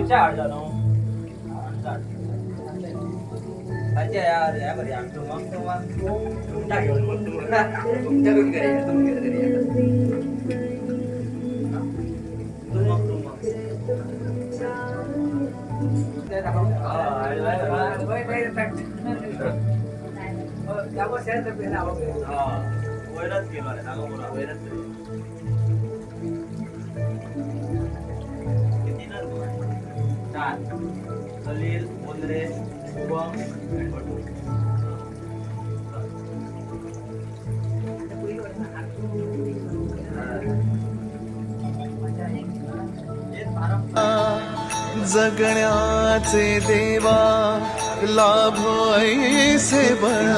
आमच्या हाडला न्हू आमच्या अच्छा यार या बरं या मग तुम्हाला तुमच्या घेऊन मग तुम्हाला तुमच्या घरी घरी या, तुमच्या घरी या. तुमक, तुमक. हा, आहे, आहे, आहे. हा, वैरच गेलो रे, नागापुरा, वैरच चार खलील मुंद्रे शुभम जगण्याचे देवा लाभ ऐसे बळ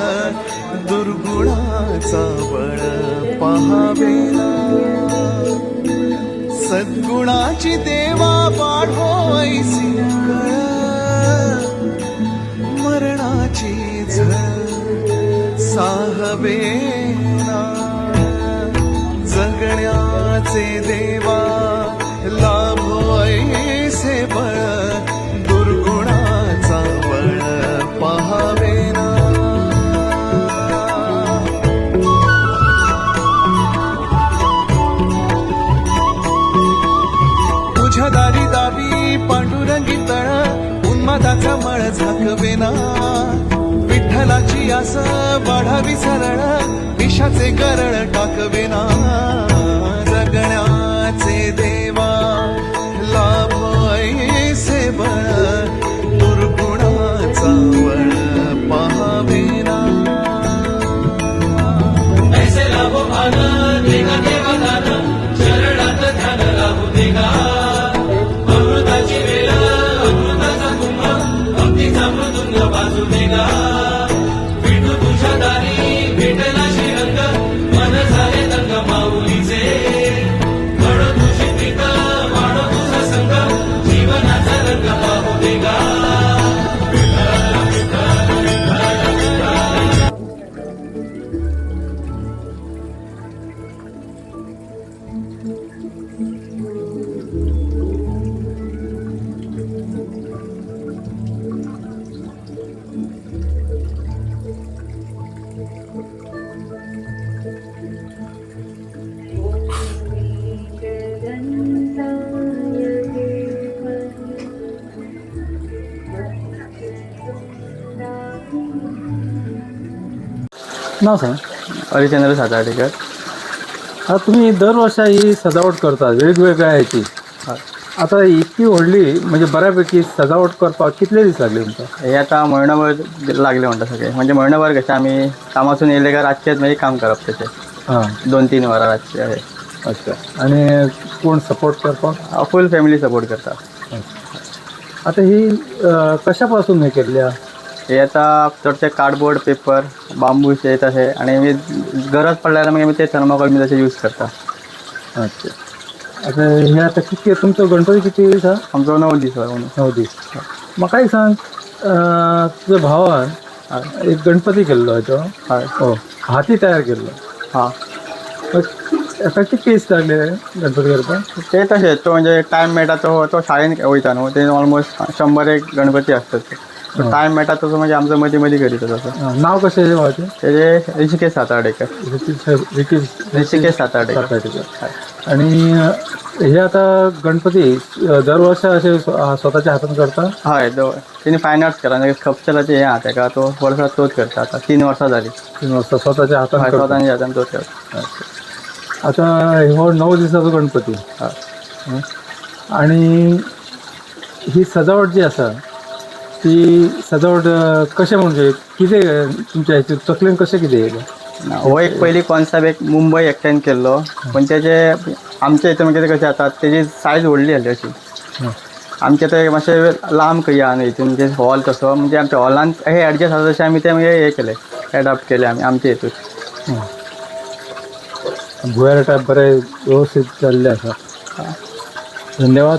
दुर्गुणाचा बळ पहावे सद्गुणाची देवा पाठो ऐसी मरणाची झळ जगण्याचे देवा लाभ ऐसे बळ. विठ्ठलाची आस वाढावी सरळ विषाचे गरळ टाकविना जगण्याचे देवा लाभ ऐसे बळ दुर्गुणाचा वळ पहावेना ऐसे लाभो भान देगा देवा दान शरणात ध्यान देगा अमृताची वेळ अमृताचा कुंभ भक्तीचा मृदुंग बाजू देगा नाव सांग. हरिचंद्र सातार्डेकर आता तुम्ही दरवर्षा ही सजावट करता वेगवेगळ्या ह्याची. आता इतकी व्हडली म्हणजे बऱ्यापैकी सजावट करपाक कितले दीस लागले तुमकां हे आता म्हयनोभर लागले म्हणटा सगळे. म्हणजे म्हयनोभर कशें आमी कामासून येयले काय रातचेच मागीर काम करप तशें हां. दोन तीन वरां रातचे अशें अच्छा. आणि कोण सपोर्ट करपाक फूल फॅमिली सपोर्ट करता. आता ही अं, कशापासून हे केल्ल्या हे आता चडशे कार्डबोर्ड पेपर बांबू हे तशें आनी आमी गरज पडल्यार मागीर आमी ते थर्माकोल बी तशें यूज करता. अच्छा. आता हे आता किती तुमचो गणपती किती दीस हा आमचो णव दीस हय नऊ. दीस म्हाका एक सांग अं, तुझ्या भावान एक गणपती केल्लो तो. हय हो. हाती तयार केल्लो. हां. किती दीस लागले गणपती करपाक ते तशेंच तो म्हणजे टायम मेळटा तो तो शाळेन वयता न्हू ते ऑलमोस्ट शंबर एक गणपती आसतात हा. टायम मेळटा तसो म्हणजे आमचो मदीं मदीं करीत तसो. हां, नाव कशें आहे भावाचें? तेजे ऋषिकेश सातार्डेकर ऋषिकेश सातार्डेकर आणि अं, हे आता गणपती अं, दरवर्षा असे स्व- अं, स्वतःच्या हातान करता? हय दो तिने फायन आर्ट्स केला म्हणजे खपचलाचे हे आहा तेका तो वर्सां तोच करता. आता तीन वर्सां जाली तीन वाजता स्वतःच्या हय करता. स्वतांच्या हातान तोच करता. आता हो नऊ दिवसाचो गणपती. हं. आणि ही सजावट जी आसा ती सजावट अं, कशें म्हणजे? कितें तुमच्या हेची तकलेन कशें कितें येयलें हो एक पयली कॉन्सेप्ट एक मुंबय एकट्यान केल्लो पण तेजे आमच्या हितून म्हणजे कशें जाता तेजी सायज व्हडली जाली अशी. हं. आमचे ते मातशें लांब कया न्ही हितून म्हणजे हॉल तसो. म्हणजे आमच्या हॉलान हे एडजस्ट जाता तशें आमी ते मागीर हे केले एडॉप्ट केले आमी आमचे हितून भुयार टायप बरें व्यवस्थीत जाल्लें आसा धन्यवाद.